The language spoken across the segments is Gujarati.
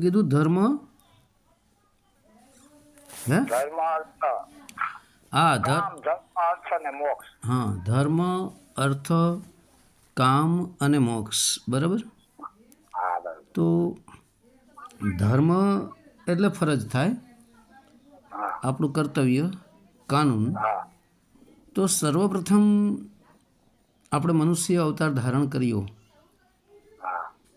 કીધું ધર્મ? હે? ધર્મ અર્થ હા કામ ધર્મ અને મોક્ષ. હા ધર્મ અર્થ કામ અને મોક્ષ. બરાબર? તો ધર્મ એટલે ફરજ થાય. આપણું કર્તવ્ય કાનૂન. તો સર્વપ્રથમ આપણે મનુષ્ય અવતાર ધારણ કર્યો.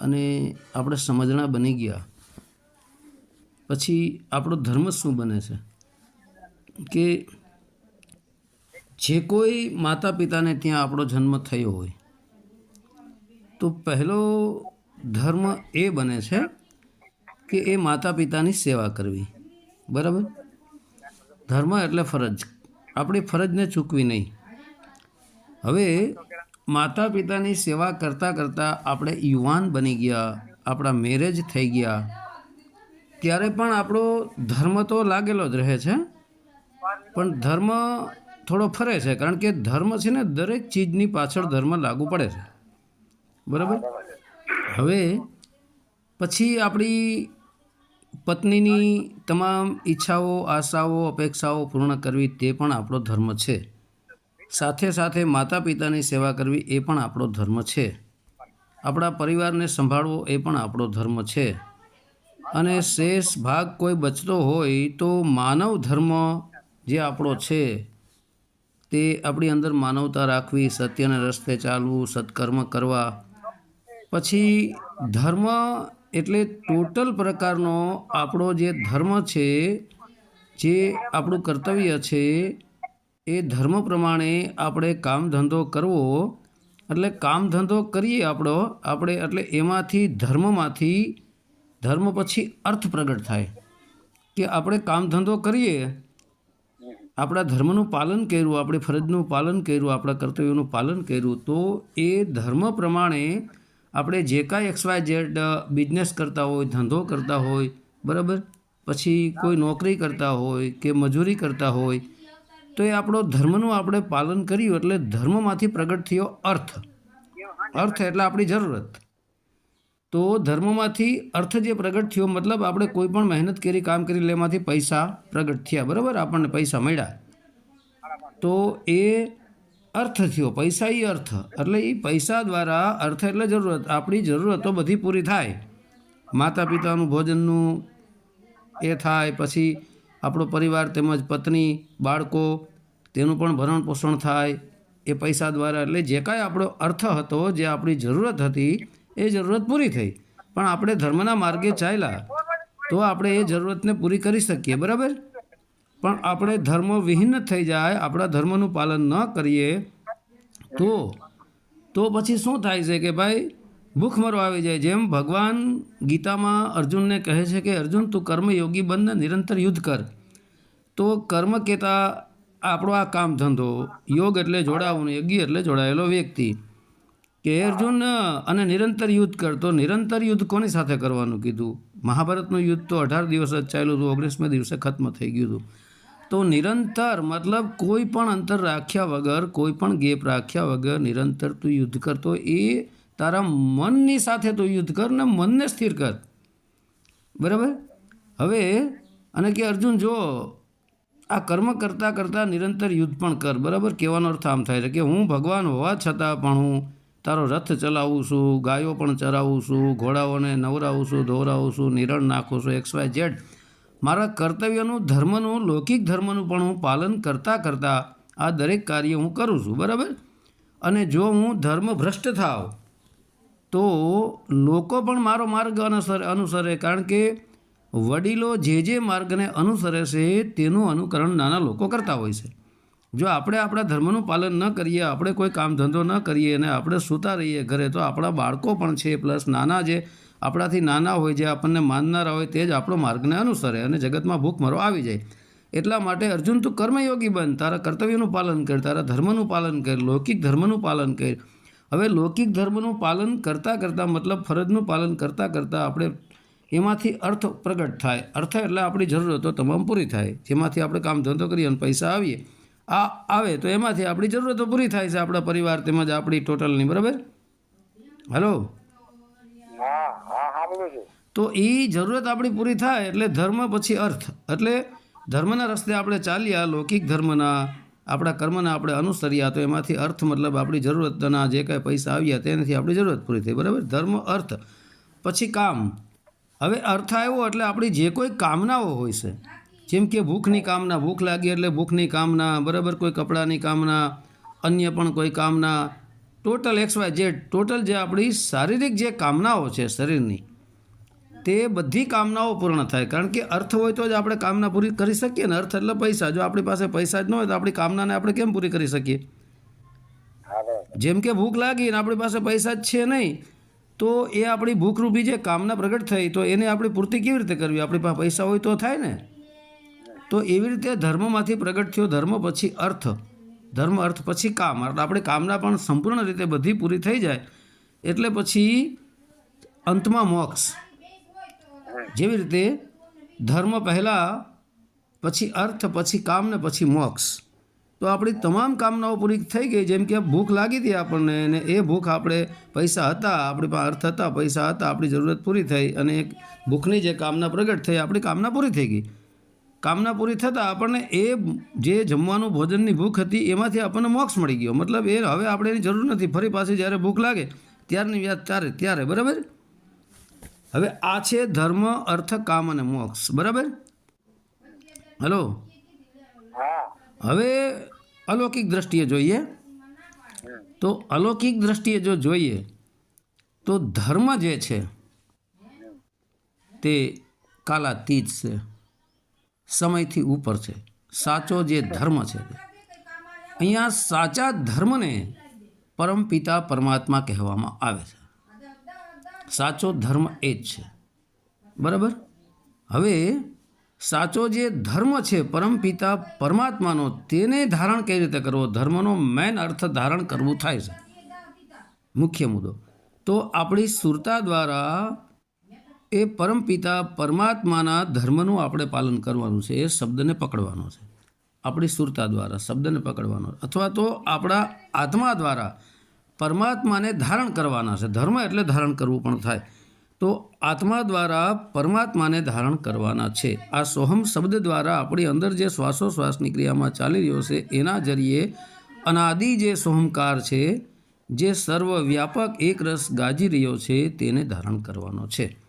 અને આપણે સમજણા બની ગયા. પછી આપણો ધર્મ શું બને છે? કે જે કોઈ માતા પિતાને ત્યાં આપણો જન્મ થયો હોય, તો પહેલો ધર્મ એ બને છે કે એ માતા પિતાની સેવા કરવી. બરાબર? ધર્મ એટલે ફરજ. આપણી ફરજને ચૂકવી નહીં. હવે માતા પિતાની સેવા કરતાં કરતાં આપણે યુવાન બની ગયા, આપણા મેરેજ થઈ ગયા ત્યારે પણ આપણો ધર્મ તો લાગેલો જ રહે છે. પણ ધર્મ થોડો ફરે છે, કારણ કે ધર્મ છે ને દરેક ચીજની પાછળ ધર્મ લાગુ પડે છે. બરાબર? હવે પછી આપણી પત્નીની તમામ ઈચ્છાઓ, આશાઓ, અપેક્ષાઓ પૂર્ણ કરવી તે પણ આપણો ધર્મ છે. સાથે સાથે માતા પિતાની સેવા કરવી એ પણ આપણો ધર્મ છે. આપણા પરિવારને સંભાળવો એ પણ આપણો ધર્મ છે. અને શેષ ભાગ કોઈ બચતો હોય તો માનવ ધર્મ જે આપણો છે, તે આપણી અંદર માનવતા રાખવી, સત્યને રસ્તે ચાલવું, સત્કર્મ કરવા. પછી ધર્મ એટલે ટોટલ પ્રકારનો આપણો જે ધર્મ છે, જે આપણું કર્તવ્ય છે, એ ધર્મ પ્રમાણે આપણે કામ ધંધો કરવો. એટલે કામ ધંધો કરીએ આપણો, આપણે એટલે એમાંથી ધર્મમાંથી ધર્મ પછી અર્થ પ્રગટ થાય. કે આપણે કામ ધંધો કરીએ, આપણા ધર્મનું પાલન કર્યું, આપણી ફરજનું પાલન કર્યું, આપણા કર્તવ્યોનું પાલન કર્યું, તો એ ધર્મ પ્રમાણે આપણે જે કાંઈ એક્સ વાય ઝેડ બિઝનેસ કરતા હોય, ધંધો કરતા હોય, બરાબર? પછી કોઈ નોકરી કરતા હોય કે મજૂરી કરતા હોય, તો એ આપણો ધર્મનું આપણે પાલન કર્યું એટલે ધર્મમાંથી પ્રગટ થયો અર્થ. અર્થ એટલે આપણી જરૂરત. તો ધર્મમાંથી અર્થ જે પ્રગટ થયો, મતલબ આપણે કોઈ પણ મહેનત કરી, કામ કરી લેમાંથી પૈસા પ્રગટ થયા. બરાબર? આપણને પૈસા મળ્યા. તો એ અર્થ થયો. પૈસા એ અર્થ. એટલે એ પૈસા દ્વારા અર્થ એટલે જરૂરત. આપણી જરૂરતો બધી પૂરી થાય. માતા પિતાનું ભોજનનું એ થાય, પછી આપણો પરિવાર તેમજ પત્ની, બાળકો, તેનું પણ ભરણ પોષણ થાય. એ પૈસા દ્વારા. એટલે જે કાંઈ આપણો અર્થ હતો, જે આપણી જરૂરત હતી એ જરૂરત પૂરી થઈ. પણ આપણે ધર્મના માર્ગે ચાલ્યા તો આપણે એ જરૂરતને પૂરી કરી શકીએ, બરાબર? પણ આપણે ધર્મ વિહીન થઈ જાય, આપણા ધર્મનું પાલન ન કરીએ, તો તો પછી શું થાય છે કે ભાઈ ભૂખમરો આવી જાય. જેમ ભગવાન ગીતામાં અર્જુનને કહે છે કે, અર્જુન, તું કર્મયોગી બનને નિરંતર યુદ્ધ કર. તો કર્મ કહેતા આપણો આ કામ ધંધો યોગ એટલે જોડાવું યજ્ઞ એટલે જોડાયેલો વ્યક્તિ. કે અર્જુન અને નિરંતર યુદ્ધ કરતો. નિરંતર યુદ્ધ કોની સાથે કરવાનું કીધું? મહાભારતનું યુદ્ધ તો અઢાર દિવસ જ ચાલ્યું હતું. ઓગણીસમે દિવસે ખત્મ થઈ ગયું હતું. તો નિરંતર મતલબ કોઈ પણ અંતર રાખ્યા વગર કોઈ પણ ગેપ રાખ્યા વગર નિરંતર તું યુદ્ધ કરતો. એ તારા મનની સાથે તું યુદ્ધ કર ને મનને સ્થિર કર. બરાબર? હવે અને કે અર્જુન જો આ કર્મ કરતાં કરતાં નિરંતર યુદ્ધ પણ કર. બરાબર? કહેવાનો અર્થ આમ થાય છે કે હું ભગવાન હોવા છતાં પણ હું તારો રથ ચલાવું છું, ગાયો પણ ચરાવું છું, ઘોડાઓને નવરાવું છું ધોરાવું છું, નિરણ નાખું છું એક્સ વાય ઝેડ. મારા કર્તવ્યનું, ધર્મનું, લૌકિક ધર્મનું પણ હું પાલન કરતાં કરતાં આ દરેક કાર્ય હું કરું છું, બરાબર? અને જો હું ધર્મ ભ્રષ્ટ થાવ, તો લોકો પણ મારો માર્ગ અનુસરે અનુસરે, કારણ કે વડીલો જે જે માર્ગને અનુસરે છે, તેનું અનુકરણ નાના લોકો કરતા હોય છે. જો આપણે આપણા ધર્મનું પાલન ન કરીએ, આપણે કોઈ કામ ધંધો ન કરીએ અને આપણે સૂતા રહીએ ઘરે, તો આપણા બાળકો પણ છે, પ્લસ નાના જે આપણાથી નાના હોય, જે આપણને માનનારા હોય, તે જ આપણો માર્ગને અનુસરે અને જગતમાં ભૂખ મરો આવી જાય. એટલા માટે અર્જુન, તું કર્મયોગી બન. તારા કર્તવ્યનું પાલન કર, તારા ધર્મનું પાલન કર, લૌકિક ધર્મનું પાલન કર. હવે લૌકિક ધર્મનું પાલન કરતાં કરતાં, મતલબ ફરજનું પાલન કરતાં કરતાં આપણે એમાંથી અર્થ પ્રગટ થાય. અર્થ એટલે આપણી જરૂરતો તમામ પૂરી થાય, જેમાંથી આપણે કામ ધંધો કરીએ અને પૈસા આવીએ. આ આવે તો એમાંથી આપણી જરૂરતો પૂરી થાય છે આપણા પરિવાર તેમજ આપણી ટોટલની બરાબર? હલો? તો એ જરૂરત આપણી પૂરી થાય એટલે ધર્મ પછી અર્થ. એટલે ધર્મના રસ્તે આપણે ચાલ્યા લૌકિક ધર્મના આપણા કર્મના આપણે અનુસર્યા તો એમાંથી અર્થ મતલબ આપણી જરૂરતના જે કાંઈ પૈસા આવ્યા તેનાથી આપણી જરૂરત પૂરી થઈ બરાબર? ધર્મ અર્થ. પછી કામ. હવે અર્થ આવ્યો એટલે આપણી જે કોઈ કામનાઓ હોય છે જેમ કે ભૂખની કામના, ભૂખ લાગી એટલે ભૂખની કામના, બરાબર કોઈ કપડાની કામના, અન્ય પણ કોઈ કામના. ટોટલ એક્સ વાય જે ટોટલ જે આપણી શારીરિક જે કામનાઓ છે શરીરની, તે બધી કામનાઓ પૂર્ણ થાય. કારણ કે અર્થ હોય તો જ આપણે કામના પૂરી કરી શકીએ ને. અર્થ એટલે પૈસા. જો આપણી પાસે પૈસા જ ન હોય તો આપણી કામનાને આપણે કેમ પૂરી કરી શકીએ? જેમ કે ભૂખ લાગી ને આપણી પાસે પૈસા જ છે નહીં, તો એ આપણી ભૂખરૂપી જે કામના પ્રગટ થઈ, તો એને આપણી પૂર્તિ કેવી રીતે કરવી? આપણી પાસે પૈસા હોય તો થાય ને. તો એવી રીતે ધર્મમાંથી પ્રગટ થયો ધર્મ પછી અર્થ. ધર્મ, અર્થ પછી કામ. એટલે આપણી કામના પણ સંપૂર્ણ રીતે બધી પૂરી થઈ જાય. એટલે પછી અંતમાં મોક્ષ. જેવી રીતે ધર્મ પહેલાં, પછી અર્થ, પછી કામ ને પછી મોક્ષ. તો આપણી તમામ કામનાઓ પૂરી થઈ ગઈ, જેમ કે ભૂખ લાગી હતી આપણને અને એ ભૂખ આપણે પૈસા હતા, આપણી પાસે અર્થ હતા, પૈસા હતા, આપણી જરૂરત પૂરી થઈ અને એક ભૂખની જે કામના પ્રગટ થઈ, આપણી કામના પૂરી થઈ ગઈ. કામના પૂરી થતાં આપણને એ જે જમવાનું ભોજનની ભૂખ હતી એમાંથી આપણને મોક્ષ મળી ગયો. મતલબ એ હવે આપણે એની જરૂર નથી. ફરી પાછી જ્યારે ભૂખ લાગે ત્યારની યાદ ત્યારે ત્યારે, બરાબર? હવે આ છે ધર્મ, અર્થ, કામ અને મોક્ષ. બરાબર? હલો? હવે અલૌકિક દ્રષ્ટિએ જોઈએ. તો અલૌકિક દ્રષ્ટિએ જો જોઈએ, તો ધર્મ જે છે તે કાલાતીત છે. સમયથી ઉપર છે. સાચો જે ધર્મ છે. અહીંયા સાચા ધર્મને પરમપિતા પરમાત્મા કહેવામાં આવે છે. સાચો ધર્મ એ જ છે. બરાબર? હવે સાચો જે ધર્મ છે પરમપિતા પરમાત્માનો તેને ધારણ કેવી રીતે કરવો? ધર્મનો મેન અર્થ ધારણ કરવું થાય છે. મુખ્ય મુદ્દો. તો આપણી સુરતા દ્વારા એ પરમપિતા પરમાત્માના ધર્મનું આપણે પાલન કરવાનું છે, એ શબ્દને પકડવાનો છે. આપણી સુરતા દ્વારા, શબ્દને પકડવાનો. અથવા તો આપણા આત્મા દ્વારા પરમાત્માને ધારણ કરવાના છે. ધર્મ એટલે ધારણ કરવું પણ થાય. તો આત્મા દ્વારા પરમાત્માને ધારણ કરવાના છે. આ સોહમ શબ્દ દ્વારા આપણી અંદર જે શ્વાસોશ્વાસની ક્રિયામાં ચાલી રહ્યો છે, એના જરીએ અનાદિ જે સોહમકાર છે, જે સર્વવ્યાપક એક રસ ગાજી રહ્યો છે, તેને ધારણ કરવાનો છે.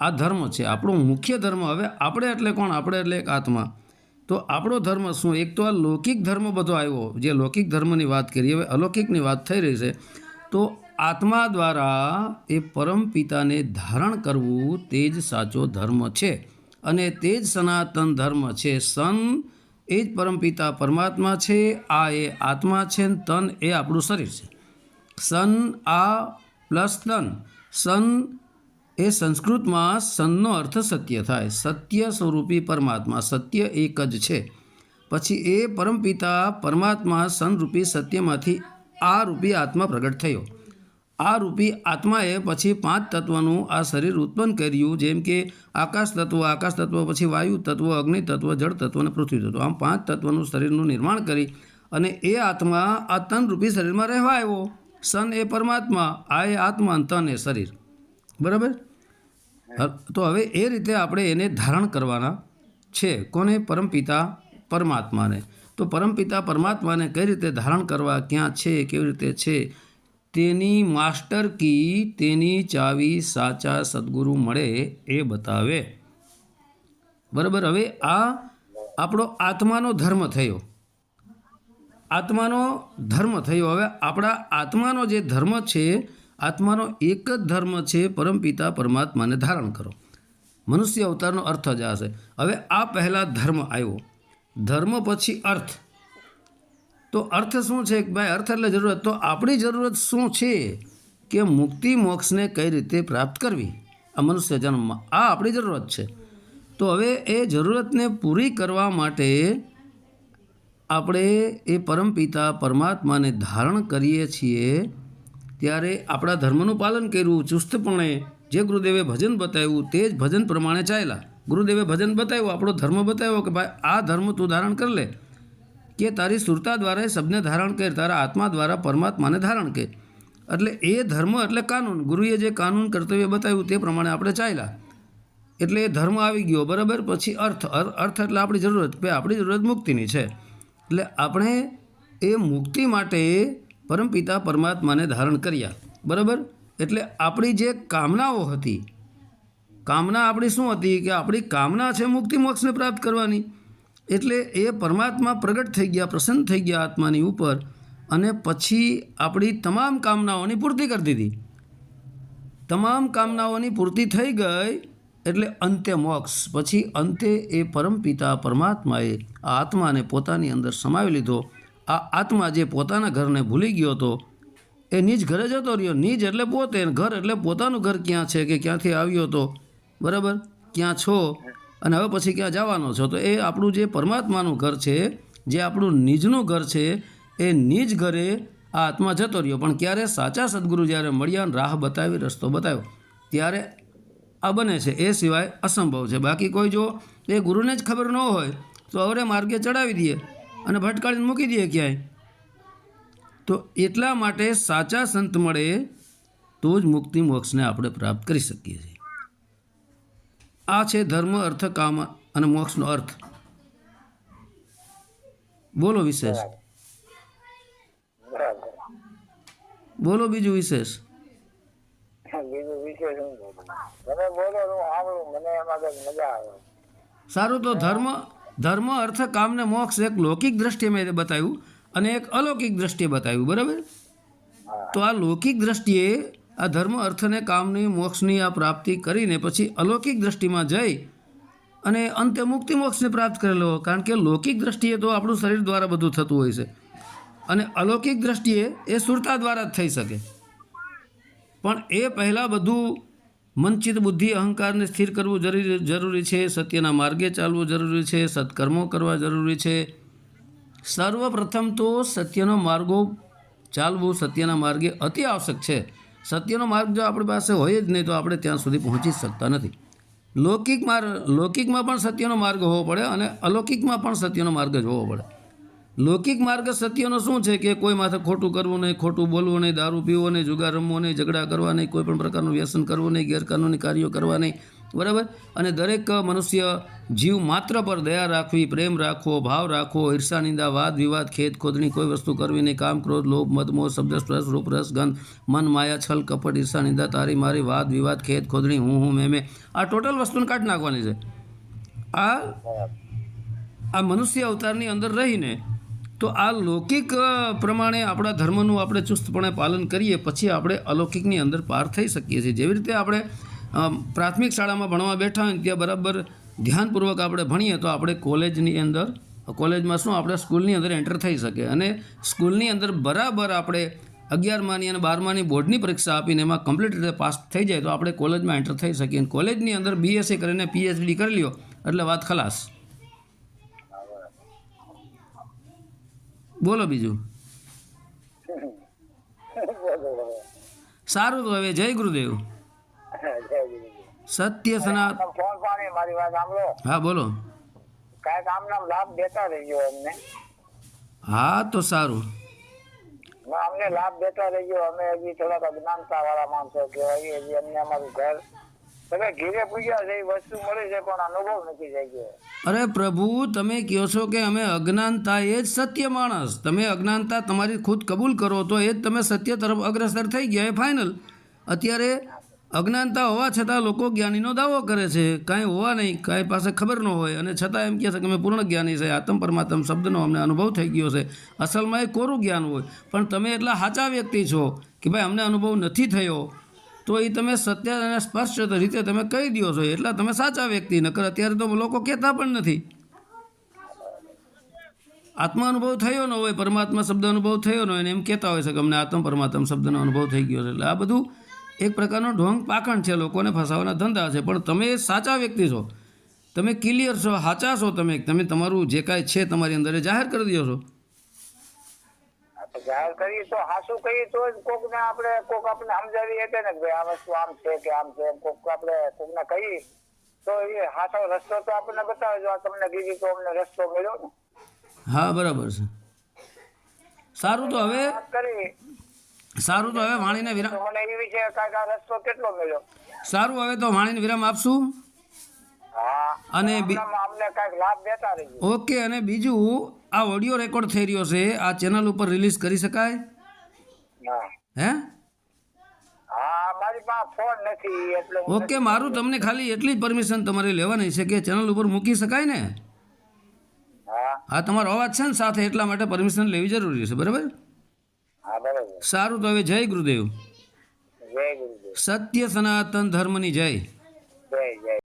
આ ધર્મ છે. આપણો મુખ્ય ધર્મ હવે આપણે એટલે કોણ? આપણે એટલે એક આત્મા. તો આપણો ધર્મ શું? એક તો આ લૌકિક ધર્મ બધો આવ્યો. જે લૌકિક ધર્મની વાત કરીએ, હવે અલૌકિકની વાત થઈ રહી છે. તો આત્મા દ્વારા એ પરમ પિતાને ધારણ કરવું તે જ સાચો ધર્મ છે. અને તે જ સનાતન ધર્મ છે. સન એ જ પરમપિતા પરમાત્મા છે. આ એ આત્મા છે. તન એ આપણું શરીર છે. સન આ પ્લસ તન. સન એ સંસ્કૃતમાં સનનો અર્થ સત્ય થાય. સત્ય સ્વરૂપી પરમાત્મા સત્ય એક જ છે. પછી એ પરમપિતા પરમાત્મા સનરૂપી સત્યમાંથી આ રૂપી આત્મા પ્રગટ થયો. આ રૂપી આત્માએ પછી પાંચ તત્વનું આ શરીર ઉત્પન્ન કર્યું, જેમ કે આકાશ તત્વ આકાશ તત્વ, પછી વાયુ તત્વ, અગ્નિ તત્વ, જળ તત્વ અને પૃથ્વી તત્વ. આમ પાંચ તત્વનું શરીરનું નિર્માણ કરી અને એ આત્મા આ તનરૂપી શરીરમાં રહેવા આવ્યો. સન એ પરમાત્મા, આ એ આત્મા તન એ શરીર. બરાબર? તો હવે એ રીતે આપણે એને ધારણ કરવાના છે. કોને? પરમપિતા પરમાત્માને. તો પરમપિતા પરમાત્માને કઈ રીતે ધારણ કરવા, ક્યાં છે, કેવી રીતે છે? તેની માસ્ટર કી તેની ચાવી સાચા સદગુરુ મળે એ બતાવે. બરાબર? હવે આ આપણો આત્માનો ધર્મ થયો. આત્માનો ધર્મ થયો. હવે આપણા આત્માનો જે ધર્મ છે આત્માનો એક જ ધર્મ છે પરમપિતા પરમાત્માને ધારણ કરો. મનુષ્ય અવતારનો અર્થ જ આ છે. હવે આ પહેલાં ધર્મ આવ્યો. ધર્મ પછી અર્થ. તો અર્થ શું છે? ભાઈ, અર્થ એટલે જરૂરત. તો આપણી જરૂરત શું છે? કે મુક્તિ મોક્ષને કઈ રીતે પ્રાપ્ત કરવી? આ મનુષ્ય જન્મમાં. આ આપણી જરૂરત છે. તો હવે એ જરૂરતને પૂરી કરવા માટે આપણે એ પરમપિતા પરમાત્માને ધારણ કરીએ છીએ ત્યારે આપણા ધર્મનું પાલન કર્યું, ચુસ્તપણે જે ગુરુદેવે ભજન બતાવ્યું તે જ ભજન પ્રમાણે ચાલ્યા. ગુરુદેવે ભજન બતાવ્યું, આપણો ધર્મ બતાવ્યો કે ભાઈ, આ ધર્મ તું ધારણ કર લે. કે તારી સુરતા દ્વારા એ શબ્દને ધારણ કર, તારા આત્મા દ્વારા પરમાત્માને ધારણ કર. એટલે એ ધર્મ એટલે કાનૂન. ગુરુએ જે કાનૂન કર્તવ્ય બતાવ્યું તે પ્રમાણે આપણે ચાલ્યા. એટલે એ ધર્મ આવી ગયો, બરાબર? પછી અર્થ, અર- અર્થ એટલે આપણી જરૂરત. આપણી જરૂરત મુક્તિની છે. એટલે આપણે એ મુક્તિ માટે પરમપિતા પરમાત્માને ધારણ કર્યા. બરાબર? એટલે આપણી જે કામનાઓ હતી, કામના આપણી શું હતી કે આપણી કામના છે મુક્તિ મોક્ષને પ્રાપ્ત કરવાની. એટલે એ પરમાત્મા પ્રગટ થઈ ગયા, પ્રસન્ન થઈ ગયા આત્માની ઉપર અને પછી આપણી તમામ કામનાઓની પૂર્તિ કરી દીધી. તમામ કામનાઓની પૂર્તિ થઈ ગઈ એટલે અંતે મોક્ષ. પછી અંતે એ પરમપિતા પરમાત્માએ આ આત્માને પોતાની અંદર સમાવી લીધો. આ આત્મા જે પોતાના ઘરને ભૂલી ગયો હતો, એ નિજ ઘરે જતો રહ્યો. નીજ એટલે પોતે ઘર એટલે પોતાનું ઘર ક્યાં છે કે ક્યાંથી આવ્યો હતો? બરાબર? ક્યાં છો? અને હવે પછી ક્યાં જવાનો છો? તો એ આપણું જે પરમાત્માનું ઘર છે, જે આપણું નિજનું ઘર છે, એ નિજ ઘરે આ આત્મા જતો રહ્યો. પણ ક્યારે સાચા સદગુરુ જ્યારે મળ્યા રાહ બતાવી, રસ્તો બતાવ્યો, ત્યારે આ બને છે. એ સિવાય અસંભવ છે. બાકી કોઈ જો એ ગુરુને જ ખબર ન હોય, તો અવરે માર્ગે ચડાવી દઈએ. અને ભટકાળીને મૂકી દઈએ ક્યાંય. તો એટલા માટે સાચા સંત મળે તો જ મુક્તિ મોક્ષને આપણે પ્રાપ્ત કરી શકીએ છીએ. આ છે ધર્મ અર્થ કામ અને મોક્ષનો અર્થ. બોલો વિશેષ. બોલો બીજું વિશેષ. સારું તો ધર્મ ધર્મ અર્થ કામ ને મોક્ષ એક લૌકિક દ્રષ્ટિએ મેં બતાવ્યું અને એક અલૌકિક દ્રષ્ટિએ બતાવ્યું બરાબર? તો આ લૌકિક દ્રષ્ટિએ આ ધર્મ અર્થને કામની મોક્ષની આ પ્રાપ્તિ કરીને પછી અલૌકિક દ્રષ્ટિમાં જઈ અને અંતે મુક્તિ મોક્ષને પ્રાપ્ત કરેલો. કારણ કે લૌકિક દ્રષ્ટિએ તો આપણું શરીર દ્વારા બધું થતું હોય છે. અને અલૌકિક દ્રષ્ટિએ એ સુરતા દ્વારા જ થઈ શકે. પણ એ પહેલાં બધું મનચિત બુદ્ધિ અહંકારને સ્થિર કરવું જરૂરી છે, સત્યના માર્ગે ચાલવું જરૂરી છે, સત્કર્મો કરવા જરૂરી છે. સર્વપ્રથમ તો સત્યનો માર્ગો ચાલવું સત્યના માર્ગે અતિ આવશ્યક છે. સત્યનો માર્ગ જો આપણી પાસે હોય જ નહીં તો આપણે ત્યાં સુધી પહોંચી શકતા નથી. લૌકિક માર્ગ, લૌકિકમાં પણ સત્યનો માર્ગ હોવો પડે અને અલૌકિકમાં પણ સત્યનો માર્ગ જ હોવો પડે. લૌકિક માર્ગ સત્યનો શું છે કે કોઈ માથે ખોટું કરવું નહીં ખોટું બોલવું નહીં દારૂ પીવો નહીં જુગાર રમવો નહીં ઝઘડા કરવા નહીં કોઈ પણ પ્રકારનું વ્યસન કરવું નહીં ગેરકાનૂની કાર્યો કરવા નહીં બરાબર? અને દરેક મનુષ્ય જીવ માત્ર પર દયા રાખવી પ્રેમ રાખવો ભાવ રાખવો ઈર્ષા નિંદા વાદ વિવાદ ખેત ખોદણી કોઈ વસ્તુ કરવી નહીં કામ ક્રોધ લોભ મદ મોહ શબ્દ સ્પર્શ રૂપ રસ ગંધ મન માયા છલ કપટ ઈર્ષા નિંદા તારી મારી વાદ વિવાદ ખેત ખોદણી હું હું મેં મેં આ ટોટલ વસ્તુને કાઢી નાખવાની છે. આ આ મનુષ્ય અવતારની અંદર રહીને તો આ લૌકિક પ્રમાણે આપણા ધર્મનું આપણે ચુસ્તપણે પાલન કરીએ, પછી આપણે અલૌકિકની અંદર પાર થઈ શકીએ છીએ. જેવી રીતે આપણે પ્રાથમિક શાળામાં ભણવા બેઠા હોય ત્યાં બરાબર ધ્યાનપૂર્વક આપણે ભણીએ તો આપણે કોલેજની અંદર, કોલેજમાં શું આપણે સ્કૂલની અંદર એન્ટર થઈ શકે અને સ્કૂલની અંદર બરાબર આપણે અગિયારમાની અને બારમાની બોર્ડની પરીક્ષા આપીને એમાં કમ્પ્લીટ રીતે પાસ થઈ જાય તો આપણે કોલેજમાં એન્ટર થઈ શકીએ. અને કોલેજની અંદર બીએસસી કરીને પીએચડી કરી લ્યો, એટલે વાત ખલાસ. બોલો બીજું. સારું તો હવે, જય ગુરુદેવ. સત્ય સના તમે ફોન પાણી મારી વાત સાંભળો હા, બોલો. કાંઈક આમના લાભ દેતા રહીજો અમને હા, તો સારું. અમને લાભ દેતા રહીજો. અમે હજી થોડાક અજ્ઞાનતા વાળા માણસો કહેવાય. હજી અમને અમારું ઘર અરે પ્રભુ, તમે કહો છો કે અમે અજ્ઞાનતા એ જ સત્ય માણસ. તમે અજ્ઞાનતા તમારી ખુદ કબૂલ કરો તો એ જ તમે સત્ય તરફ અગ્રસર થઈ ગયા, એ ફાઇનલ અત્યારે અજ્ઞાનતા હોવા છતાં લોકો જ્ઞાનીનો દાવો કરે છે. કાંઈ હોવા નહીં, કાંઈ પાસે ખબર ન હોય. અને છતાં એમ કહે છે કે અમે પૂર્ણ જ્ઞાની છે. આત્મ પરમાત્મ શબ્દનો અમને અનુભવ થઈ ગયો છે. અસલમાં એ કોરું જ્ઞાન હોય. પણ તમે એટલા સાચા વ્યક્તિ છો કે ભાઈ, અમને અનુભવ નથી થયો. તો એ તમે સત્ય અને સ્પષ્ટ રીતે તમે કહી દો છો. એટલા તમે સાચા વ્યક્તિ. નકર અત્યારે તો લોકો કહેતા પણ નથી. આત્મા અનુભવ થયો ન હોય, પરમાત્મા શબ્દ અનુભવ થયો ન હોય અને એમ કહેતા હોય છે કે અમને આત્મ પરમાત્મ શબ્દનો અનુભવ થઈ ગયો છે. એટલે આ બધું એક પ્રકારનો ઢોંગ પાખંડ છે, લોકોને ફસાવાના ધંધા છે. પણ તમે સાચા વ્યક્તિ છો. તમે ક્લિયર છો, સાચા છો તમે. તમે તમારું જે કાંઈ છે તમારી અંદર જાહેર કરી દો છો. જાહેર કરીએ તો હાસું કહીએ તો જ કોકને આપણે કોક આપણે સમજાવી શકે ને ભાઈ આ વસ્તુ આમ છે કે આમ છે કોક આપણે કોકને કહીએ તો એ હાસો રસ્તો તો આપણને બતાવે જો આ તમને કીધી તો અમને રસ્તો મળ્યો ને. હા બરાબર છે. સારું તો હવે કરી. સારું તો હવે વાણીને વિરામ મને એ વિશે કાંઈક આ રસ્તો કેટલો મળ્યો? સારું હવે તો વાણીને વિરામ આપશું. હા. અને અમને કાંઈક લાભ દેતા રહીએ. ઓકે અને બીજું આ ઓડિયો રેકોર્ડ થઈ રહ્યો છે આ ચેનલ ઉપર રિલીઝ કરી શકાય? હે? હા ફોન નથી ઓકે મારું તમને ખાલી એટલી જ પરમિશન તમારે લેવાની છે કે ચેનલ ઉપર મૂકી શકાય ને? હા. તમારો અવાજ છે ને સાથે એટલા માટે પરમિશન લેવી જરૂરી છે બરાબર? હા સારું તો હવે જય ગુરુદેવ. સત્ય સનાતન ધર્મની જય.